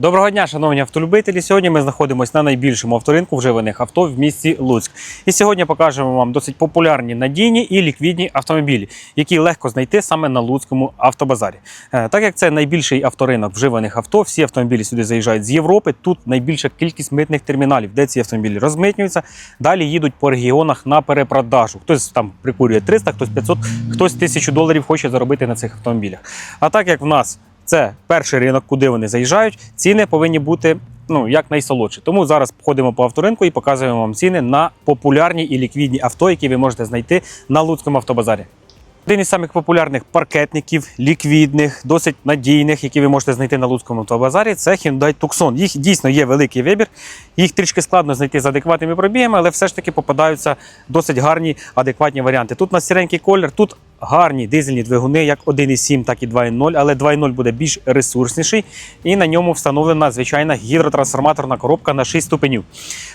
Доброго дня, шановні автолюбителі. Сьогодні ми знаходимося на найбільшому авторинку вживаних авто в місті Луцьк. І сьогодні покажемо вам досить популярні надійні і ліквідні автомобілі, які легко знайти саме на Луцькому автобазарі. Е, Так як це найбільший авторинок вживаних авто, всі автомобілі сюди заїжджають з Європи. Тут найбільша кількість митних терміналів, де ці автомобілі розмитнюються. Далі їдуть по регіонах на перепродажу. Хтось там прикурює 300, хтось 500, хтось 1000 доларів хоче заробити на цих автомобілях. А так як в нас це перший ринок, куди вони заїжджають. Ціни повинні бути ну як найсолодші. Тому зараз ходимо по авторинку і показуємо вам ціни на популярні і ліквідні авто, які ви можете знайти на Луцькому автобазарі. Один із самих популярних паркетників, ліквідних, досить надійних, які ви можете знайти на Луцькому автобазарі, це Hyundai Tucson. Їх дійсно є великий вибір. Їх трішки складно знайти з адекватними пробігами, але все ж таки попадаються досить гарні, адекватні варіанти. Тут у нас сіренький колір, тут гарні дизельні двигуни, як 1,7, так і 2,0, але 2,0 буде більш ресурсніший. І на ньому встановлена звичайна гідротрансформаторна коробка на 6 ступенів.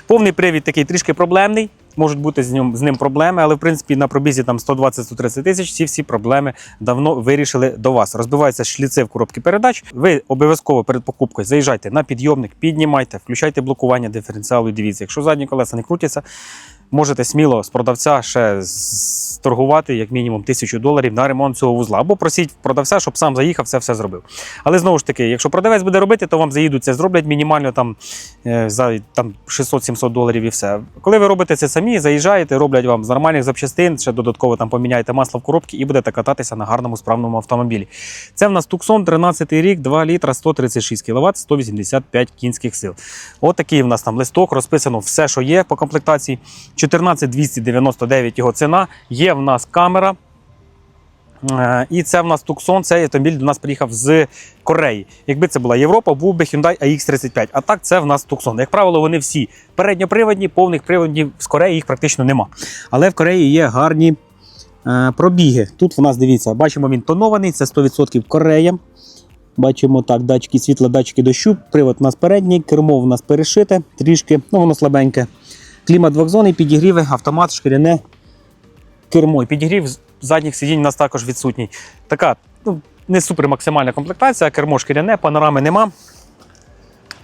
Повний привід такий трішки проблемний. Можуть бути з ним, з ним проблеми, але в принципі на пробізі там 120-130 тисяч ці всі проблеми давно вирішили до вас. Розбиваються шліци в коробці передач. Ви обов'язково перед покупкою заїжджайте на підйомник, піднімайте, включайте блокування диференціалу. і Дивіться, якщо задні колеса не крутяться, можете сміло з продавця ще з- торгувати як мінімум тисячу доларів на ремонт цього вузла. Або просіть продавця, щоб сам заїхав, це все зробив. Але знову ж таки, якщо продавець буде робити, то вам заїдуть це зроблять мінімально там, е, за там, 600-700 доларів і все. Коли ви робите це самі, заїжджаєте, роблять вам з нормальних запчастин, ще додатково там поміняєте масло в коробці і будете кататися на гарному справному автомобілі. Це в нас Tucson 13 рік, 2 літра, 136 кВт, 185 кінських сил. От такий в нас там листок, розписано все, що є по комплектації. 14299 його ціна. Є в нас камера. Е, І це в нас Tucson, цей автомобіль до нас приїхав з Кореї. Якби це була Європа, був би Hyundai AX35. А так це в нас Tucson. Як правило, вони всі передньоприводні, повних приводів з Кореї їх практично нема. Але в Кореї є гарні е, пробіги. Тут в нас дивіться, бачимо, він тонований, це 100% Корея. Бачимо так, датчики світла, датчики дощу. Привод у нас передній, кермо у нас перешите трішки, ну воно слабеньке. Клімат двохзонний, підігріви, автомат, шкіряне кермо. Підігрів задніх сидінь у нас також відсутній. Така ну, не супер максимальна комплектація, кермо шкіряне, панорами нема.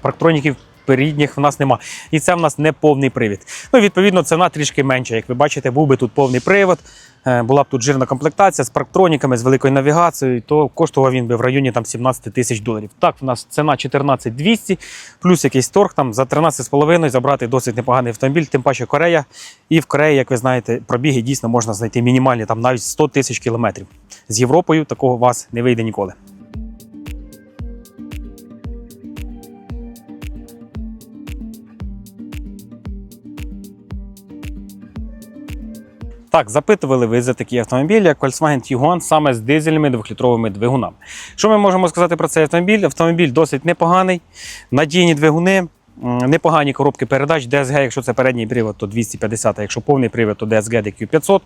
Парктроніків передніх в нас нема. І це в нас не повний привід. Ну, відповідно, ціна трішки менша. Як ви бачите, був би тут повний привод, е, була б тут жирна комплектація з парктроніками, з великою навігацією, то коштував він би в районі там, 17 тисяч доларів. Так, в нас ціна 14 200, плюс якийсь торг там за 13,5 забрати досить непоганий автомобіль, тим паче Корея. І в Кореї, як ви знаєте, пробіги дійсно можна знайти мінімальні, там навіть 100 тисяч кілометрів. З Європою такого у вас не вийде ніколи. Так, запитували ви за такі автомобілі, як Volkswagen Tiguan саме з дизельними двохлітровими двигунами. Що ми можемо сказати про цей автомобіль? Автомобіль досить непоганий, надійні двигуни, непогані коробки передач. DSG, якщо це передній привод, то 250, а якщо повний привод, то DSG DQ500.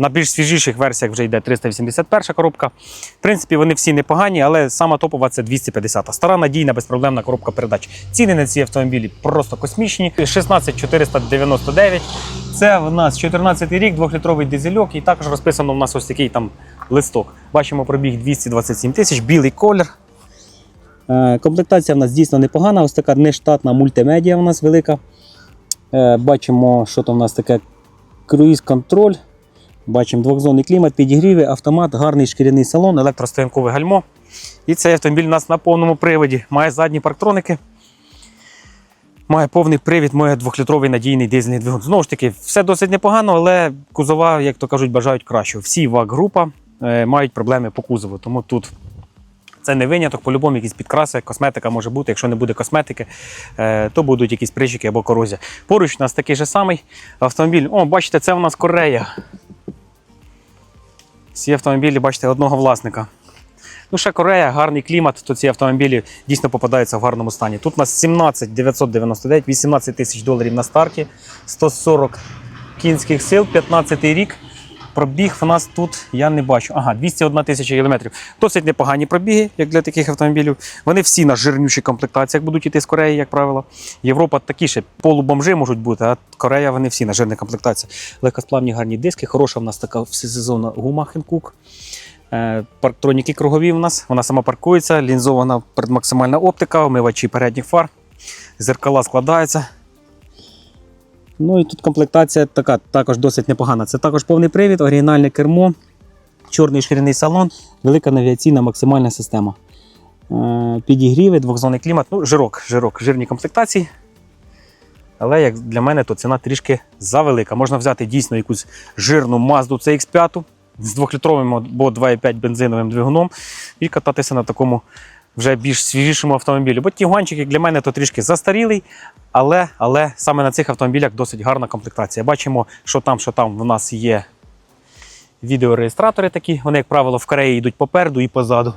На більш свіжіших версіях вже йде 381 коробка. В принципі, вони всі непогані, але сама топова це 250. Стара надійна, безпроблемна коробка передач. Ціни на ці автомобілі просто космічні. 16499. Це в нас 14 рік, 2-літровий дизельок, і також розписано в нас ось такий там листок. Бачимо пробіг 227 тисяч, білий колір. Е, Комплектація в нас дійсно непогана. Ось така нештатна мультимедіа у нас велика. Е, Бачимо, що там у нас таке круїз-контроль. Бачимо двохзонний клімат, підігріви, автомат, гарний шкіряний салон, електростоянкове гальмо. І цей автомобіль у нас на повному приводі. Має задні парктроники. Має повний привід, має двохлітровий надійний дизельний двигун. Знову ж таки, все досить непогано, але кузова, як то кажуть, бажають кращого. Всі ВАГ-група е, мають проблеми по кузову. Тому тут це не виняток, по-любому якісь підкраси, косметика може бути. Якщо не буде косметики, е, то будуть якісь прищики або корозія. Поруч у нас такий же самий автомобіль. О, бачите, це у нас Корея. Ці автомобілі, бачите, одного власника. Ну, ще Корея, гарний клімат, то ці автомобілі дійсно попадаються в гарному стані. Тут у нас 17 999, 18 тисяч доларів на старті, 140 кінських сил, 15 рік. Пробіг в нас тут я не бачу. Ага, 201 тисяча кілометрів. Досить непогані пробіги, як для таких автомобілів. Вони всі на жирніших комплектаціях будуть іти з Кореї, як правило. Європа такі ще полубомжи можуть бути, а Корея вони всі на жирних комплектаціях. Легкосплавні гарні диски, хороша в нас така всесезонна гума Хенкук. Е, Парктроніки кругові у нас, вона сама паркується, лінзована передмаксимальна оптика, омивачі передніх фар, зеркала складаються. Ну і тут комплектація така також досить непогана. Це також повний привід, оригінальне кермо, чорний шкіряний салон, велика навігаційна максимальна система. Е, Підігріви, двохзонний клімат, ну, жирок, жирок, жирні комплектації. Але як для мене, то ціна трішки завелика. Можна взяти дійсно якусь жирну Mazda CX5 з 2-літровим або 2,5 бензиновим двигуном і кататися на такому вже більш свіжішому автомобілі. Бо Тігуанчик, як для мене, то трішки застарілий, але, але саме на цих автомобілях досить гарна комплектація. Бачимо, що там, що там в нас є відеореєстратори такі. Вони, як правило, в Кореї йдуть попереду і позаду.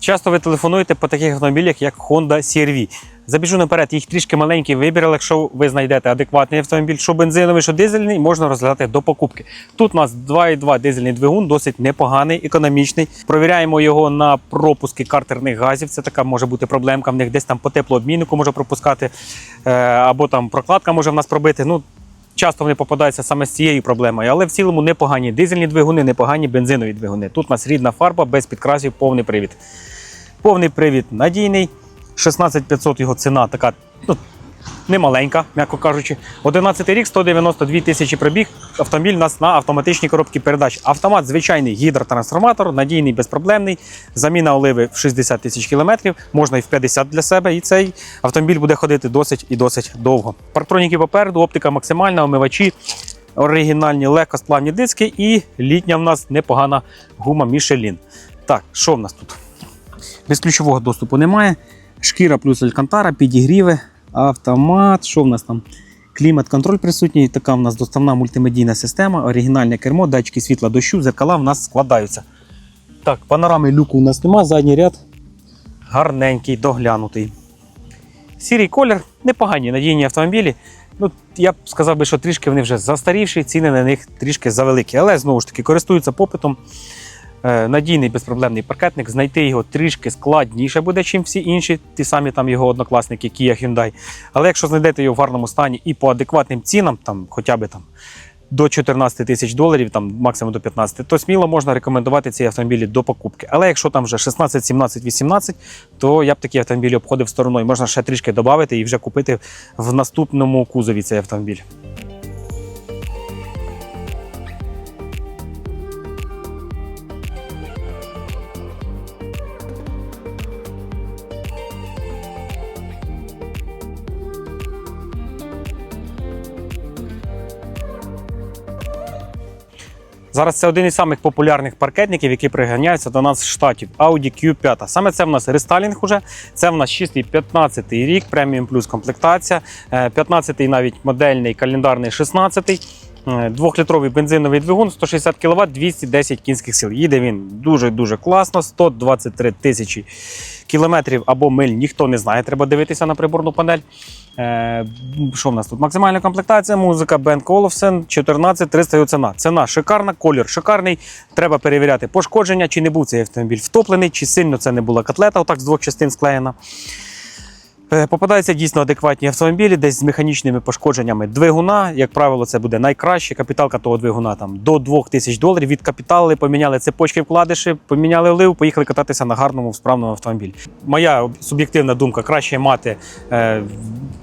Часто ви телефонуєте по таких автомобілях, як Honda CR-V. Забіжу наперед, їх трішки маленький вибір, але якщо ви знайдете адекватний автомобіль, що бензиновий, що дизельний, можна розглядати до покупки. Тут у нас 2,2 дизельний двигун, досить непоганий, економічний. Провіряємо його на пропуски картерних газів. Це така може бути проблемка. В них десь там по теплообміннику може пропускати, е, або там прокладка може в нас пробити. Ну, Часто вони попадаються саме з цією проблемою, але в цілому непогані дизельні двигуни, непогані бензинові двигуни. Тут у нас рідна фарба без підкрасів, повний привід. Повний привід надійний. 16500 його ціна така ну, немаленька, м'яко кажучи. 11 рік, 192 тисячі пробіг. Автомобіль у нас на автоматичній коробці передач. Автомат звичайний гідротрансформатор, надійний, безпроблемний. Заміна оливи в 60 тисяч кілометрів, можна і в 50 для себе. І цей автомобіль буде ходити досить і досить довго. Парктроніки попереду, оптика максимальна, омивачі. Оригінальні легкосплавні диски і літня в нас непогана гума Michelin. Так, що в нас тут? Безключового доступу немає. Шкіра плюс алькантара, підігріви, автомат. Що в нас там? Клімат-контроль присутній. Така в нас доставна мультимедійна система, оригінальне кермо, датчики світла дощу, зеркала в нас складаються. Так, панорами люку у нас нема, задній ряд гарненький, доглянутий. Сірий колір, непогані надійні автомобілі. Ну, я б сказав би, що трішки вони вже застарівші, ціни на них трішки завеликі. Але знову ж таки користуються попитом. Е, Надійний безпроблемний паркетник, знайти його трішки складніше буде, ніж всі інші, ті самі там його однокласники Kia Hyundai. Але якщо знайдете його в гарному стані і по адекватним цінам, там хоча б там до 14 тисяч доларів, там максимум до 15, то сміло можна рекомендувати ці автомобілі до покупки. Але якщо там вже 16, 17, 18, то я б такі автомобілі обходив стороною. Можна ще трішки додати і вже купити в наступному кузові цей автомобіль. Зараз це один із самих популярних паркетників, які приганяються до нас з штатів. Audi Q5. Саме це в нас рестайлінг уже. Це в нас чистий 15 рік, преміум плюс комплектація. 15-й навіть модельний календарний 16-й. Е, Двохлітровий бензиновий двигун, 160 кВт, 210 кінських сил. Їде він дуже-дуже класно, 123 тисячі кілометрів або миль ніхто не знає, треба дивитися на приборну панель. Е, що в нас тут? Максимальна комплектація, музика Бен Olufsen, 14 300 його ціна. Ціна шикарна, колір шикарний. Треба перевіряти пошкодження, чи не був цей автомобіль втоплений, чи сильно це не була котлета, отак з двох частин склеєна. Е, Попадаються дійсно адекватні автомобілі, десь з механічними пошкодженнями двигуна. Як правило, це буде найкраще. Капіталка того двигуна там до 2000 доларів. Від капітали поміняли цепочки вкладиші, поміняли лив, поїхали кататися на гарному справному автомобілі. Моя суб'єктивна думка краще мати е,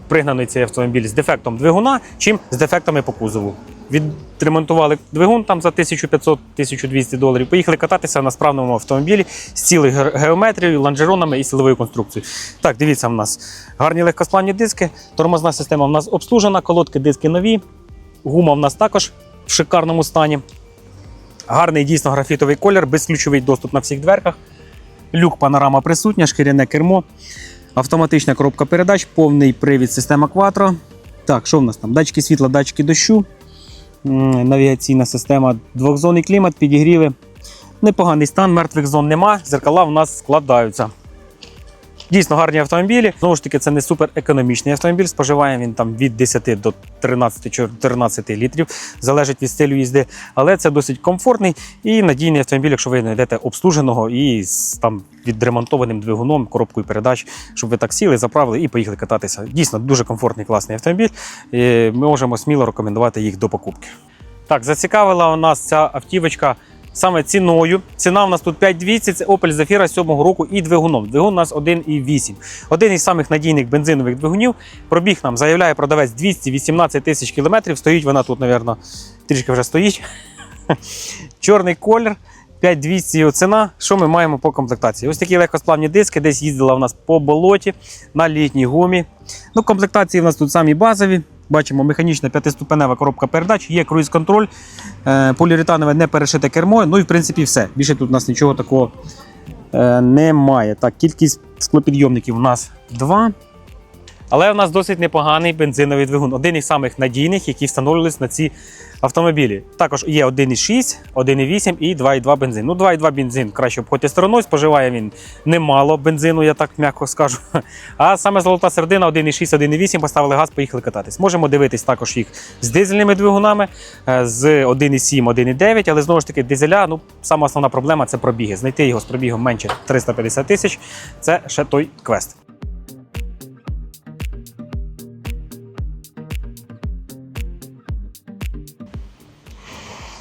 пригнаний цей автомобіль з дефектом двигуна, чим з дефектами по кузову. Відремонтували двигун там за 1500-1200 доларів. Поїхали кататися на справному автомобілі з цілою геометрією, лонжеронами і силовою конструкцією. Так, дивіться, в нас гарні легкосплавні диски, тормозна система в нас обслужена, колодки диски нові, гума в нас також в шикарному стані. Гарний дійсно графітовий колір, безключовий доступ на всіх дверках. Люк панорама присутня, шкіряне кермо, автоматична коробка передач, повний привід система Quattro. Так, що в нас там? Датчики світла, датчики дощу, навігаційна система, двохзонний клімат, підігріви. Непоганий стан, мертвих зон нема, зеркала в нас складаються. Дійсно гарні автомобілі. Знову ж таки, це не супер економічний автомобіль. Споживає він там від 10 до 13-14 літрів, залежить від стилю їзди. Але це досить комфортний і надійний автомобіль, якщо ви знайдете обслуженого і з там відремонтованим двигуном, коробкою передач, щоб ви так сіли, заправили і поїхали кататися. Дійсно, дуже комфортний, класний автомобіль. Ми можемо сміло рекомендувати їх до покупки. Так, зацікавила у нас ця автівочка саме ціною. Ціна у нас тут 5200, це Opel Zafira 7 року і двигуном. Двигун у нас 1,8. Один із самих надійних бензинових двигунів. Пробіг нам заявляє продавець 218 тисяч кілометрів. Стоїть вона тут, мабуть, трішки вже стоїть. Чорний колір. 5200 його ціна. Що ми маємо по комплектації? Ось такі легкосплавні диски, десь їздила у нас по болоті на літній гумі. Ну, комплектації у нас тут самі базові. Бачимо, механічна п'ятиступенева коробка передач, є круїз-контроль, е, поліуретанове не перешите кермо. Ну і в принципі все. Більше тут у нас нічого такого е, немає. Так, кількість склопідйомників у нас два. Але у нас досить непоганий бензиновий двигун. Один із самих надійних, які встановлювалися на ці автомобілі. Також є 1,6, 1,8 і 2,2 бензин. Ну, 2,2 бензин краще обходити стороною, споживає він немало бензину, я так м'яко скажу. А саме золота середина 1,6, 1,8 поставили газ, поїхали кататись. Можемо дивитись також їх з дизельними двигунами, е, з 1,7, 1,9, але знову ж таки дизеля, ну, сама основна проблема це пробіги. Знайти його з пробігом менше 350 тисяч це ще той квест.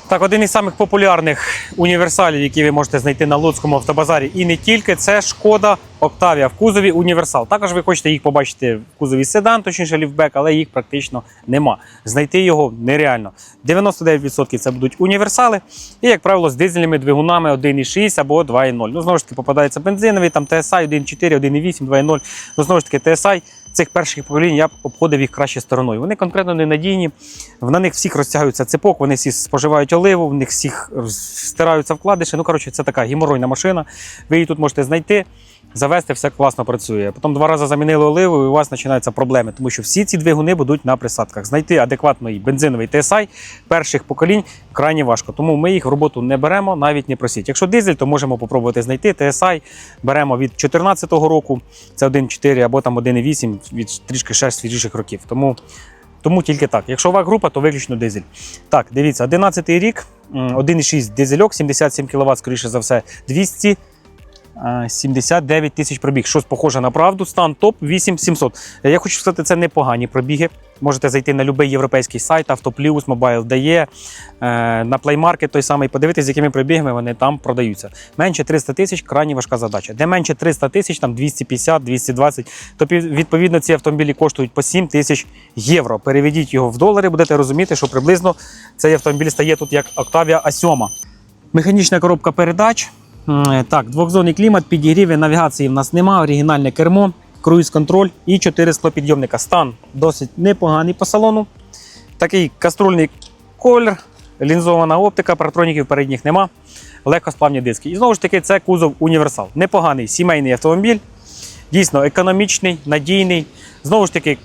Так, один із самих популярних універсалів, які ви можете знайти на Луцькому автобазарі, і не тільки, це шкода Октавія в кузові універсал. Також ви хочете їх побачити в кузові седан, точніше ліфбек, але їх практично нема. Знайти його нереально. 99% це будуть універсали, і, як правило, з дизельними двигунами 1,6 або 2,0. Ну, знову ж таки, попадається бензиновий, там TSI 1,4, 1,8, 2,0. Ну, знову ж таки, TSI цих перших поколінь я б обходив їх краще стороною. Вони конкретно ненадійні, на них всіх розтягується цепок, вони всі споживають оливу, в них всіх стираються вкладиші. Ну, коротше, це така геморойна машина. Ви її тут можете знайти. Завести все класно працює. Потім два рази замінили оливу, і у вас починаються проблеми, тому що всі ці двигуни будуть на присадках. Знайти адекватний бензиновий TSI перших поколінь крайне важко. Тому ми їх в роботу не беремо, навіть не просіть. Якщо дизель, то можемо попробувати знайти TSI. Беремо від 2014 року, це 1,4 або там 1,8 від трішки ще свіжіших років. Тому тому тільки так. Якщо ваг група, то виключно дизель. Так, дивіться, 11 рік, м, 1,6 дизельок, 77 кВт, скоріше за все, 200. Е, 79 тисяч пробіг. Щось похоже на правду. Стан топ 8700. Е, Я хочу сказати, це непогані пробіги. Можете зайти на будь-який європейський сайт, Автоплюс, Мобайл дає, е, на Market той самий, подивитися, з якими пробігами вони там продаються. Менше 300 тисяч крайні важка задача. Де менше 300 тисяч, там 250, 220, то відповідно ці автомобілі коштують по 7 тисяч євро. Переведіть його в долари, будете розуміти, що приблизно цей автомобіль стає тут як Octavia A7. Механічна коробка передач. М, Так, двохзонний клімат, підігріви, навігації в нас немає, оригінальне кермо, круїз-контроль і 4 склопідйомника. Стан досить непоганий по салону. Такий каструльний колір, лінзована оптика, паратроніків передніх нема, легкосплавні диски. І знову ж таки, це кузов універсал. Непоганий сімейний автомобіль, дійсно економічний, надійний. Знову ж таки,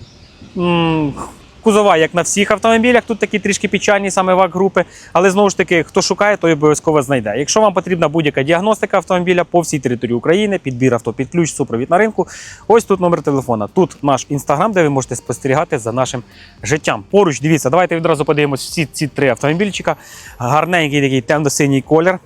кузова, як на всіх автомобілях, тут такі трішки печальні саме вак групи. Але знову ж таки, хто шукає, той обов'язково знайде. Якщо вам потрібна будь-яка діагностика автомобіля по всій території України, підбір авто під ключ, супровід на ринку. Ось тут номер телефона. Тут наш інстаграм, де ви можете спостерігати за нашим життям. Поруч, дивіться, давайте відразу подивимось всі ці три автомобільчика. Гарненький такий темно-синій колір.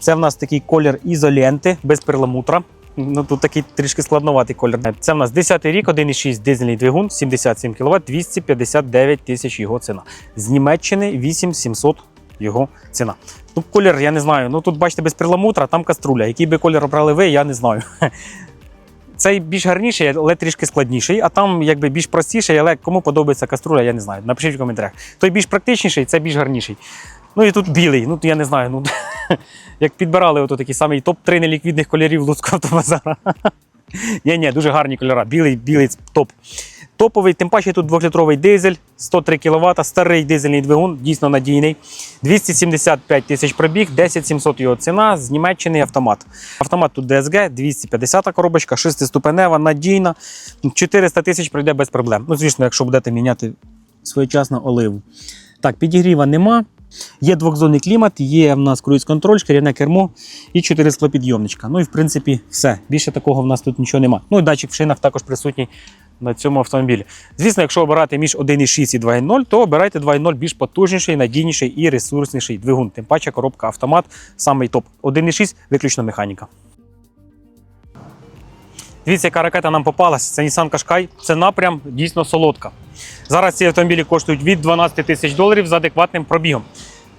Це в нас такий колір ізоленти без перламутра. Ну, тут такий трішки складноватий колір. Це в нас 10 й рік, 1,6 дизельний двигун, 77 кВт, 259 тисяч його ціна. З Німеччини 8700 його ціна. Ну, колір, я не знаю. Ну тут бачите, без перламутра, там каструля. Який би колір обрали ви, я не знаю. Цей більш гарніший, але трішки складніший, а там якби більш простіший, але кому подобається каструля, я не знаю. Напишіть в коментарях. Той більш практичніший, це більш гарніший. Ну і тут білий. Ну я не знаю. Ну як підбирали ото такий самий топ-3 неліквідних кольорів Луцького автобазара. Ні, ні, дуже гарні кольори. Білий, білий топ. Топовий, тим паче тут 2-літровий дизель, 103 кВт, старий дизельний двигун, дійсно надійний. 275 тисяч пробіг, 10 700 його ціна, з Німеччини автомат. Автомат тут DSG, 250 коробочка, 6-ступенева, надійна. 400 тисяч пройде без проблем. Ну, звісно, якщо будете міняти своєчасно оливу. Так, підігріва нема. Є двохзонний клімат, є в нас круїз-контроль, шкіряне кермо і 4 склопідйомничка. Ну і в принципі все. Більше такого в нас тут нічого нема. Ну і датчик в шинах також присутній на цьому автомобілі. Звісно, якщо обирати між 1,6 і 2,0, то обирайте 2,0 більш потужніший, надійніший і ресурсніший двигун. Тим паче коробка автомат самий топ. 1,6 виключно механіка. Дивіться, яка ракета нам попалась. Це Nissan Qashqai. Ціна прям дійсно солодка. Зараз ці автомобілі коштують від 12 тисяч доларів з адекватним пробігом.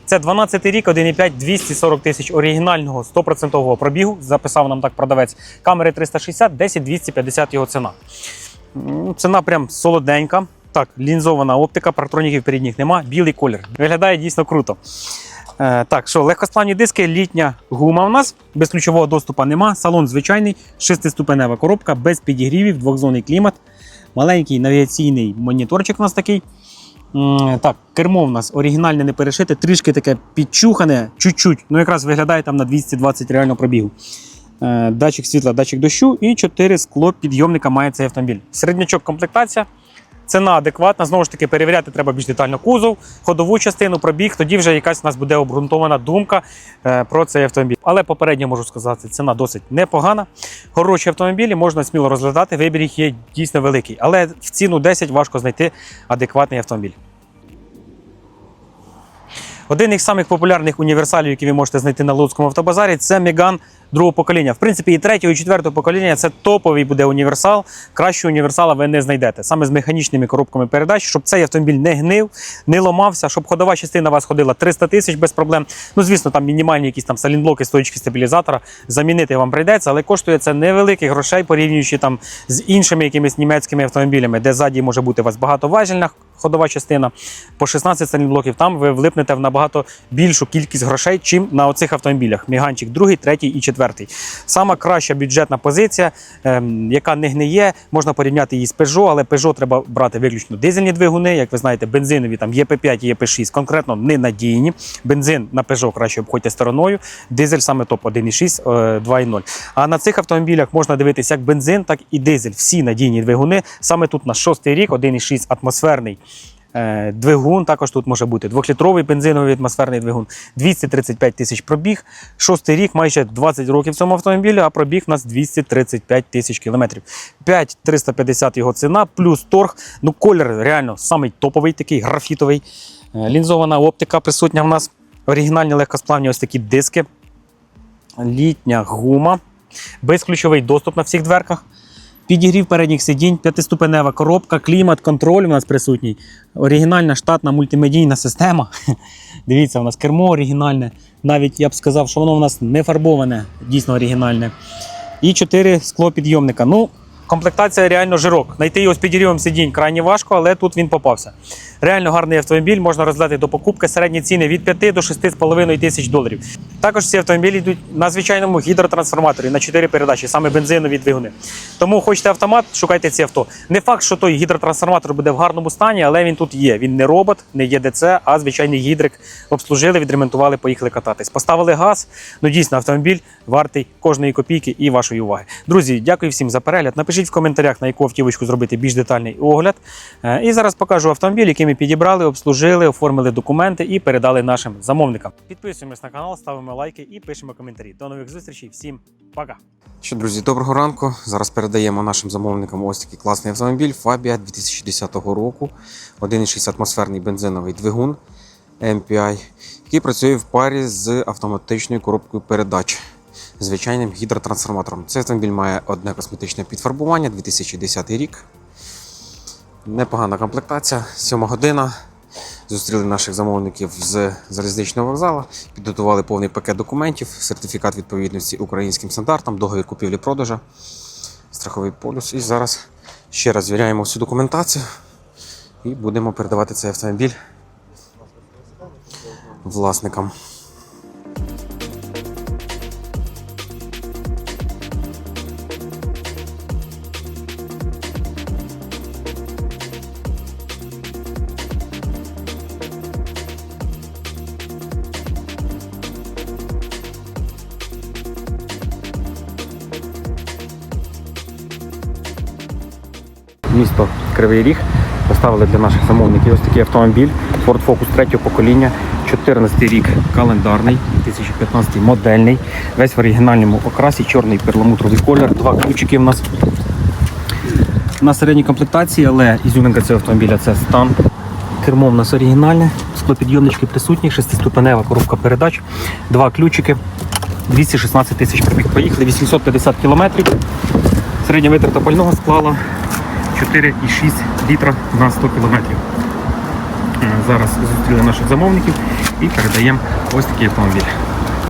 Це 12 рік, 1,5, 240 тисяч оригінального 100% пробігу. Записав нам так продавець. Камери 360, 10 250 його ціна. Ціна прям солоденька. Так, лінзована оптика, парктроніків передніх нема, білий колір. Виглядає дійсно круто. Е, так, що легкосплавні диски, літня гума у нас, без ключового доступу нема. Салон звичайний, шестиступенева коробка, без підігрівів, двохзонний клімат, маленький навігаційний моніторчик у нас такий. Так, кермо в нас оригінальне не перешите, трішки таке підчухане, чуть-чуть. Ну якраз виглядає там на 220 реально пробігу. Е, Датчик світла, датчик дощу і 4 скло підйомника має цей автомобіль. Середнячок комплектація. Ціна адекватна. Знову ж таки, перевіряти треба більш детально кузов, ходову частину, пробіг. Тоді вже якась у нас буде обґрунтована думка е, про цей автомобіль. Але попередньо можу сказати, ціна досить непогана. Хороші автомобілі можна сміло розглядати. Вибір їх є дійсно великий. Але в ціну 10 важко знайти адекватний автомобіль. Один із самих популярних універсалів, які ви можете знайти на Луцькому автобазарі, це Меган другого покоління. В принципі, і третього, і четвертого покоління це топовий буде універсал. Кращого універсала ви не знайдете. Саме з механічними коробками передач, щоб цей автомобіль не гнив, не ломався, щоб ходова частина вас ходила 300 тисяч без проблем. Ну, звісно, там мінімальні якісь там салінблоки, стоїчки стабілізатора замінити вам прийдеться, але коштує це невеликих грошей, порівнюючи там з іншими якимись німецькими автомобілями, де ззаді може бути у вас багатоважільна ходова частина по 16 салінблоків. Там ви влипнете в набагато більшу кількість грошей, чим на оцих автомобілях. Міганчик другий, третій і четвертий. Сама краща бюджетна позиція, ем, яка не гниє, можна порівняти її з Peugeot, але Peugeot треба брати виключно дизельні двигуни. Як ви знаєте, бензинові там ЄП5 і ЄП6 конкретно ненадійні. Бензин на Peugeot краще обходьте стороною. Дизель саме топ 1,6, е, 2,0. А на цих автомобілях можна дивитися як бензин, так і дизель. Всі надійні двигуни. Саме тут на шостий рік, 1,6 атмосферний. Е, Двигун також тут може бути двохлітровий бензиновий атмосферний двигун, 235 тисяч пробіг. Шостий рік, майже 20 років цьому автомобілю, а пробіг у нас 235 тисяч кілометрів. 5350 його ціна, плюс торг. Ну, колір реально самий топовий, такий графітовий. Е, Лінзована оптика присутня в нас. Оригінальні легкосплавні ось такі диски. Літня гума. Безключовий доступ на всіх дверках. Підігрів передніх сидінь, п'ятиступенева коробка, клімат, контроль у нас присутній. Оригінальна штатна мультимедійна система. Дивіться, у нас кермо оригінальне. Навіть я б сказав, що воно у нас не фарбоване, дійсно оригінальне. І чотири склопідйомника. Ну, комплектація реально жирок. Знайти його з підігрівом сидінь крайне важко, але тут він попався. Реально гарний автомобіль, можна розглядати до покупки. Середні ціни від 5 до 6,5 тисяч доларів. Також ці автомобілі йдуть на звичайному гідротрансформаторі на 4 передачі, саме бензинові двигуни. Тому хочете автомат, шукайте ці авто. Не факт, що той гідротрансформатор буде в гарному стані, але він тут є. Він не робот, не ЄДЦ, а звичайний гідрик. Обслужили, відремонтували, поїхали кататись. Поставили газ. Ну дійсно, автомобіль вартий кожної копійки і вашої уваги. Друзі, дякую всім за перегляд. Напишіть в коментарях, на яку автівочку зробити більш детальний огляд. Е, І зараз покажу автомобіль, який ми підібрали, обслужили, оформили документи і передали нашим замовникам. Підписуємось на канал, ставимо лайки і пишемо коментарі. До нових зустрічей. Всім пока! Що, друзі, доброго ранку. Зараз передаємо нашим замовникам ось такий класний автомобіль Fabia 2010 року. 1,6 атмосферний бензиновий двигун MPI, який працює в парі з автоматичною коробкою передач. Звичайним гідротрансформатором. Цей автомобіль має одне косметичне підфарбування 2010 рік. Непогана комплектація, 7 година. Зустріли наших замовників з залізничного вокзалу, підготували повний пакет документів, сертифікат відповідності українським стандартам, договір купівлі-продажа, страховий полюс. І зараз ще раз звіряємо всю документацію і будемо передавати цей автомобіль власникам. Кривий Ріг. Поставили для наших замовників ось такий автомобіль Ford Focus третього покоління, 2014 рік календарний, 2015 модельний. Весь в оригінальному окрасі, чорний перламутровий колір, два ключики в нас. На середній комплектації, але ізюминка цього автомобіля це стан. Кермо в нас оригінальне, склопідйомнички присутні, шестиступенева коробка передач, два ключики, 216 тисяч пробіг. Поїхали 850 кілометрів. Середня витрата пального склала 4,6 літра на 100 кілометрів. Е, Зараз зустріли наших замовників і передаємо ось такий автомобіль.